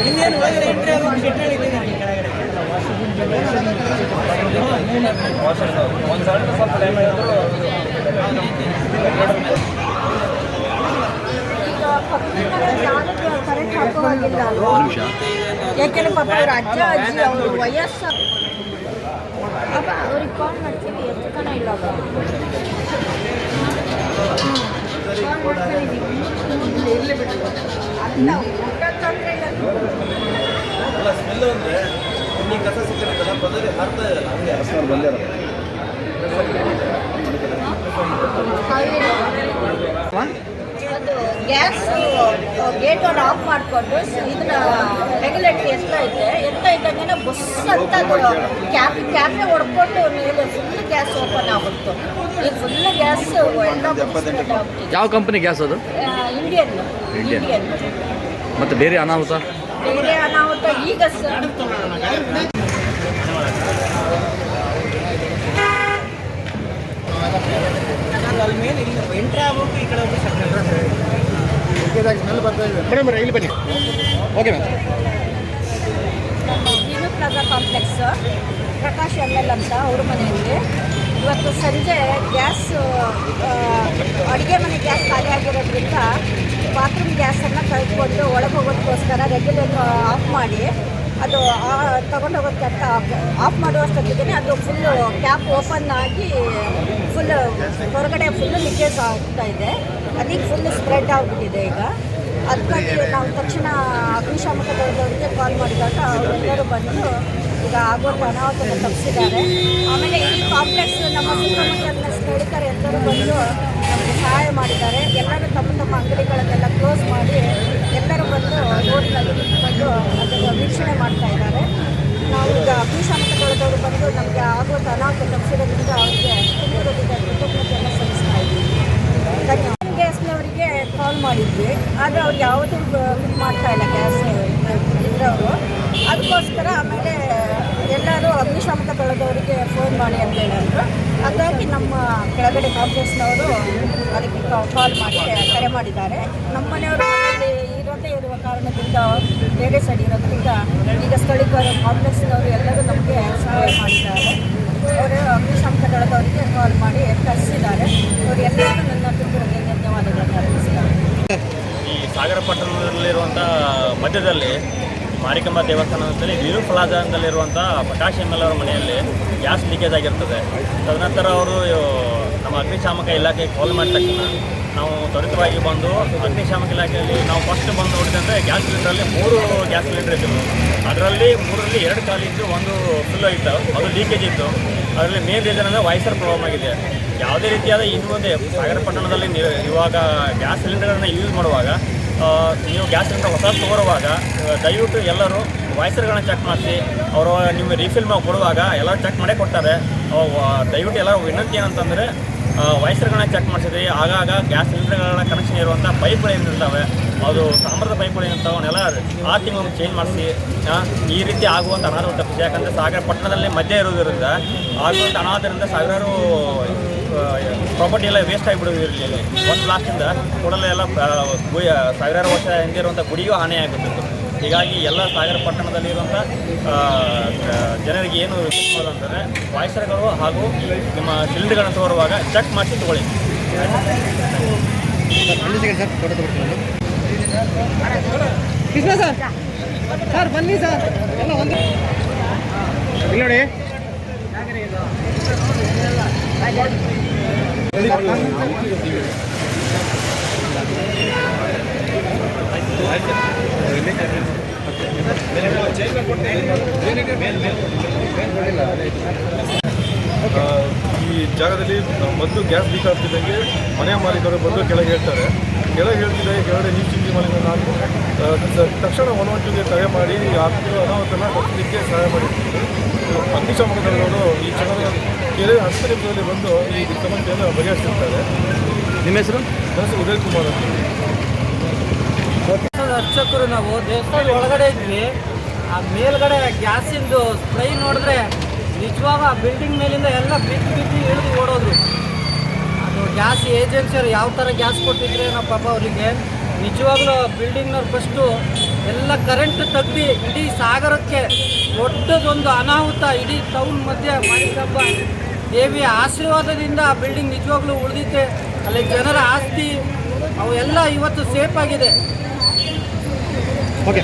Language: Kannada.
ಇನ್ನೇನು ಒಳಗಡೆ ಎಂಟ್ರಿ ಆದ ಶೆಟ್ಟಳ್ಳಿ ಇದೆ ಕೆಳಗಡೆ. ಒಂದು ಸಾವಿರ ಸ್ವಲ್ಪ ಟೈಮ್ ಯಾಕೆಂದ್ರೆ ಪಾಪ ಅವ್ರ ಅಜ್ಜ ಅಜ್ಜಿ ಅವರು ವಯಸ್ಸು. ಅಪ್ಪ ಅವ್ರಿಗೆ ಕಾಲ್ ಮಾಡ್ತೀವಿ ಎತ್ತಕನ ಇಲ್ಲ ಕಾಲ್ ಅಲ್ಲ ಸ್ಮೆಲ್ ಅಂದರೆ ಈ ಕಸ ಸಿಕ್ಕಿರುತ್ತಲ್ಲ ಬದಲಿ ಹರ್ತಾ ಇದೆಯಲ್ಲ ಹಂಗೆ. ಅದು ಗ್ಯಾಸ್ ಗೇಟ್ ಒಂದು ಆಫ್ ಮಾಡಿಕೊಂಡು ಇದನ್ನ ರೆಗ್ಯುಲೇಟರ್ ಎತ್ತ ಇದೆ ಎತ್ತ ಇದ್ದಂಗೆ ಬಸ್ ಅಂತ ಕ್ಯಾಪ್ ಕ್ಯಾಪೇ ಹೊಡ್ಕೊಂಡು ಮೇಲೆ ಫುಲ್ ಗ್ಯಾಸ್ ಓಪನ್ ಆಗುತ್ತೆ. ಈಗ ಫುಲ್ ಗ್ಯಾಸ್ ಎಲ್ಲ ಯಾವ ಕಂಪನಿ ಗ್ಯಾಸ್ ಅದು? ಇಂಡಿಯನ್. ಇಂಡಿಯನ್ ಮತ್ತು ಬೇರೆ ಅನಾಹುತ? ಬೇರೆ ಅನಾಹುತ ಈಗ ಇಲ್ಲಿ ಬನ್ನಿ okay ma'am complex, Prakash L L ಅಂತ ಅವ್ರ ಮನೆಯಲ್ಲಿ. ಇವತ್ತು ಸಂಜೆ ಗ್ಯಾಸ್ ಅಡುಗೆ ಮನೆ ಗ್ಯಾಸ್ ಖಾಲಿ ಆಗಿರೋದ್ರಿಂದ ಬಾತ್ರೂಮ್ ಗ್ಯಾಸನ್ನು ಕಳ್ಕೊಂಡು ಒಳಗೆ ಹೋಗೋದಕ್ಕೋಸ್ಕರ ರೆಗ್ಯುಲೇಟರ್ ಆಫ್ ಮಾಡಿ ಅದು ತಗೊಂಡು ಹೋಗೋದಕ್ಕೆ ಅಂತ ಆಫ್ ಮಾಡುವಷ್ಟೊತ್ತಿಗೆ ಅದು ಫುಲ್ಲು ಕ್ಯಾಪ್ ಓಪನ್ ಆಗಿ ಫುಲ್ ಹೊರಗಡೆ ಫುಲ್ ಲೀಕೇಜ್ ಆಗ್ತಾ ಇದೆ. ಅದಕ್ಕೆ ಫುಲ್ ಸ್ಪ್ರೆಡ್ ಆಗಿಬಿಟ್ಟಿದೆ ಈಗ. ಅದಕ್ಕಾಗಿ ನಾವು ತಕ್ಷಣ ಅಗ್ನಿಶಾಮಕ ದಳದವರಿಗೆ ಕಾಲ್ ಮಾಡಿದಾಗ ಅವರೆಲ್ಲರೂ ಬಂದು ಈಗ ಆಗೋದು ಅನಾಹುತನ ತಪ್ಪಿಸಿದ್ದಾರೆ. ಆಮೇಲೆ ಈ ಕಾಂಪ್ಲೆಕ್ಸ್ ನಮ್ಮ ಸುತ್ತಮುತ್ತಲಿನ ಸ್ಥಳೀಕರು ಎಲ್ಲರೂ ಬಂದು ನಮಗೆ ಸಹಾಯ ಮಾಡಿದ್ದಾರೆ. ಎಲ್ಲರೂ ತಮ್ಮ ತಮ್ಮ ಅಂಗಡಿಗಳನ್ನೆಲ್ಲ ಕ್ಲೋಸ್ ಮಾಡಿ ಎಲ್ಲರೂ ಬಂದು ರೋಡ್ನಲ್ಲಿ ನಿಂತ್ಕೊಂಡು ಅದನ್ನು ವೀಕ್ಷಣೆ ಮಾಡ್ತಾ ಇದ್ದಾರೆ. ನಾವು ಈಗ ಅಗ್ನಿಶಾಮಕ ದಳದವರು ಬಂದು ನಮಗೆ ಆಗುವಂಥ ಅನಾಹುತ ತಪ್ಪಿಸಿರೋದ್ರಿಂದ ಅವರಿಗೆ ತುಂಬ ಕೃತಜ್ಞತೆಯನ್ನು ಸಲ್ಲಿಸ್ತಾ ಇದ್ದೀವಿ. ಧನ್ಯವಾದ ಗ್ಯಾಸ್ನವರಿಗೆ ಕಾಲ್ ಮಾಡಿದ್ವಿ. ಆದರೆ ಅವ್ರು ಯಾವುದೂ ಮಾಡ್ತಾ ಇಲ್ಲ ಗ್ಯಾಸ್ ಇದ್ರವರು. ಅದಕ್ಕೋಸ್ಕರ ಆಮೇಲೆ ಅಗ್ನಿಶಾಮಕ ದಳದವರಿಗೆ ಫೋನ್ ಮಾಡಿ ಅಂತ ಹೇಳಿದ್ರು. ಹಾಗಾಗಿ ನಮ್ಮ ಕೆಳಗಡೆ ಕಾಂಗ್ರೆಸ್ನವರು ಅದಕ್ಕೆ ಕಾಲ್ ಮಾಡಿ, ಕರೆ ಮಾಡಿದ್ದಾರೆ. ನಮ್ಮ ಮನೆಯವರು ಇರೋದೇ ಇರುವ ಕಾರಣದಿಂದ ಬೇರೆ ಸೈಡ್ ಇರೋದ್ರಿಂದ ಈಗ ಸ್ಥಳೀಯ ಕಾಂಪ್ಲೆಕ್ಸ್ನವರು ಎಲ್ಲರೂ ನಮಗೆ ಸಹಾಯ ಮಾಡಿದ್ದಾರೆ. ಅವರು ಅಗ್ನಿಶಾಮಕ ದಳದವರಿಗೆ ಕಾಲ್ ಮಾಡಿ ಕರೆಸಿದ್ದಾರೆ. ಅವರು ಎಲ್ಲರಿಗೂ ನನ್ನ ತುಂಬ ಧನ್ಯವಾದಗಳನ್ನು ಅರ್ಪಿಸಿದ್ದಾರೆ ಈ ಸಾಗರ ಪಟ್ಟಣದಲ್ಲಿರುವಂಥ ಮಧ್ಯದಲ್ಲಿ ಮಾರಿಕಂಬ ದೇವಸ್ಥಾನದಲ್ಲಿ ವಿರು ಪ್ಲಾಜಾದಲ್ಲಿರುವಂಥ ಪ್ರಕಾಶ್ ಎಂ ಎಲ್ ಅವರ ಮನೆಯಲ್ಲಿ ಗ್ಯಾಸ್ ಲೀಕೇಜ್ ಆಗಿರ್ತದೆ. ತದನಂತರ ಅವರು ನಮ್ಮ ಅಗ್ನಿಶಾಮಕ ಇಲಾಖೆಗೆ ಕಾಲ್ ಮಾಡಿದ ತಕ್ಷಣ ನಾವು ತ್ವರಿತವಾಗಿ ಬಂದು ಅಗ್ನಿಶಾಮಕ ಇಲಾಖೆಯಲ್ಲಿ ನಾವು ಫಸ್ಟ್ ಬಂದು ನೋಡಿದಂದರೆ ಗ್ಯಾಸ್ ಸಿಲಿಂಡರಲ್ಲಿ ಮೂರು ಗ್ಯಾಸ್ ಸಿಲಿಂಡರ್ ಇದ್ದವು ಅದರಲ್ಲಿ ಮೂರರಲ್ಲಿ ಎರಡು ಖಾಲಿ ಇದ್ದು, ಒಂದು ಫುಲ್ ಆಗಿತ್ತು ಅದು ಲೀಕೇಜ್ ಇತ್ತು. ಅದರಲ್ಲಿ ಮೇನ್ ರೀಸನ್ ಅಂದರೆ ವಾಯ್ಸರ್ ಪ್ರಾಬ್ಲಮ್ ಆಗಿದೆ. ಯಾವುದೇ ರೀತಿಯಾದ ಇನ್ನು ಮುಂದೆ ಸಾಗರ ಪಟ್ಟಣದಲ್ಲಿ ಇವಾಗ ಗ್ಯಾಸ್ ಸಿಲಿಂಡರನ್ನು ಯೂಸ್ ಮಾಡುವಾಗ ನೀವು ಗ್ಯಾಸ್ ಸಿಲಿಂಡರ್ ಹೊಸ ತೊಗೊಳುವಾಗ ದಯವಿಟ್ಟು ಎಲ್ಲರೂ ವಾಯ್ಸರ್ಗಳನ್ನ ಚೆಕ್ ಮಾಡಿಸಿ, ಅವರು ನಿಮಗೆ ರೀಫಿಲ್ ಮಾಡಿ ಕೊಡುವಾಗ ಎಲ್ಲರೂ ಚೆಕ್ ಮಾಡೇ ಕೊಡ್ತಾರೆ. ದಯವಿಟ್ಟು ಎಲ್ಲರೂ ವಿನಂತಿ ಏನಂತಂದರೆ ವಾಯ್ಸರ್ಗಳನ್ನ ಚೆಕ್ ಮಾಡಿಸಿದ್ರಿ. ಆಗಾಗ ಗ್ಯಾಸ್ ಸಿಲಿಂಡರ್ಗಳನ್ನ ಕನೆಕ್ಷನ್ ಇರುವಂಥ ಪೈಪ್ಗಳು ಏನಿರ್ತವೆ, ಅದು ತಾಮ್ರದ ಪೈಪ್ಗಳು ಏನಿರ್ತಾವೆ, ಅವನ್ನೆಲ್ಲ ಆ ತಿಂಗಳು ಚೇಂಜ್ ಮಾಡಿಸಿ ಈ ರೀತಿ ಆಗುವಂಥ ಅನಾಹುತ. ತಪ್ಪಿಸಿ ಯಾಕಂದರೆ ಸಾಗರ ಪಟ್ಟಣದಲ್ಲಿ ಮಧ್ಯೆ ಇರೋದ್ರಿಂದ ಆಗುವಂಥ ಅನಾಥರಿಂದ ಸಾವಿರಾರು ಪ್ರಾಪರ್ಟಿ ಎಲ್ಲ ವೇಸ್ಟ್ ಆಗಿಬಿಡೋದು ಇರಲಿ ಒಂದು ಬ್ಲಾಸ್ಟಿಂದ ಕೂಡಲೇ ಎಲ್ಲ ಸಾವಿರಾರು ವರ್ಷ ಹಿಂದಿರುವಂಥ ಗುಡಿಗೂ ಹಾನಿಯಾಗುತ್ತಿತ್ತು ಹೀಗಾಗಿ ಎಲ್ಲ ಸಾಗರ ಪಟ್ಟಣದಲ್ಲಿರುವಂಥ ಜನರಿಗೆ ಏನು ರಿಕ್ವೆಸ್ಟ್ ಅಂತಂದರೆ ವಾಯ್ಸರ್ಗಳು ಹಾಗೂ ನಿಮ್ಮ ಸಿಲಿಂಡರ್ಗಳನ್ನು ತೋರುವಾಗ ಚೆಕ್ ಮಾಡಿಸಿ ತಗೊಳ್ಳಿ. ಸರ್ ಕೃಷ್ಣ ಸರ್ ಸರ್ ಬನ್ನಿ ಸರ್. ಎಲ್ಲ ಒಂದು ಇಲ್ಲಿ ನೋಡಿ ಈ ಜಾಗದಲ್ಲಿ ಮೊದಲು ಗ್ಯಾಸ್ ಲೀಕ್ ಆಗ್ತಿದ್ದಂಗೆ ಮನೆ ಮಾಲೀಕರು ಬಂದು ಕೆಳಗೆ ಹೇಳ್ತಾರೆ. ಕೆಳಗೆ ಹೇಳ್ತಿದ್ದಾಗ ಕೆಳಗಡೆ ನೀರು ಚಿಂತೆ ಮಾಲೀಕ ನಾನು ತಕ್ಷಣ ಒನ್ ಒನ್ ಮಾಡಿ ಆಗ್ತಿರೋ ಅನಾಹುತನ ತಪ್ಪಿಸಲಿಕ್ಕೆ ಸಹಾಯ ಮಾಡಿರ್ತೀವಿ ಅಗ್ನಿಶಾಮಕ ದಳದವರು ಈ ಜನರ ಕೆರೆ ಹತ್ತು ನಿಮಿಷದಲ್ಲಿ ಬಂದು ಈ ಸಮಸ್ಯೆಯನ್ನು ಬಗೆಹರಿಸಿರ್ತಾರೆ ನಿಮ್ಮ ಹೆಸರು? ನನ್ನ ಹೆಸರು ಉದಯ್ ಕುಮಾರ್ ಅಂತ ಅರ್ಚಕರು ನಾವು ದೇವಸ್ಥಾನ ಒಳಗಡೆ ಇದ್ವಿ. ಆ ಮೇಲ್ಗಡೆ ಗ್ಯಾಸಿಂದು ಸ್ಪ್ರೈ ನೋಡಿದ್ರೆ ನಿಜವಾಗ ಆ ಬಿಲ್ಡಿಂಗ್ ಮೇಲಿಂದ ಎಲ್ಲ ಬಿದ್ದು ಬಿದ್ದು ಇಳಿದು ಓಡೋದ್ರು. ಅದು ಗ್ಯಾಸ್ ಏಜೆನ್ಸಿಯವರು ಯಾವ ಥರ ಗ್ಯಾಸ್ ಕೊಟ್ಟಿದ್ರೆ ನಮ್ಮ ಪಾಪ ಅವರಿಗೆ. ನಿಜವಾಗ್ಲೂ ಬಿಲ್ಡಿಂಗ್ನವ್ರು ಫಸ್ಟು ಎಲ್ಲ ಕರೆಂಟ್ ತೆಗ್ದು ಇಡೀ ಸಾಗರಕ್ಕೆ ದೊಡ್ಡದೊಂದು ಅನಾಹುತ ಇಡೀ ಟೌನ್ ಮಧ್ಯೆ ಮಾರಿಕಂಬ ದೇವಿಯ ಆಶೀರ್ವಾದದಿಂದ ಆ ಬಿಲ್ಡಿಂಗ್ ನಿಜವಾಗ್ಲೂ ಉಳಿದಿದ್ದೆ ಅಲ್ಲಿ ಜನರ ಆಸ್ತಿ, ಅವೆಲ್ಲ ಇವತ್ತು ಸೇಫ್ ಆಗಿದೆ. ಓಕೆ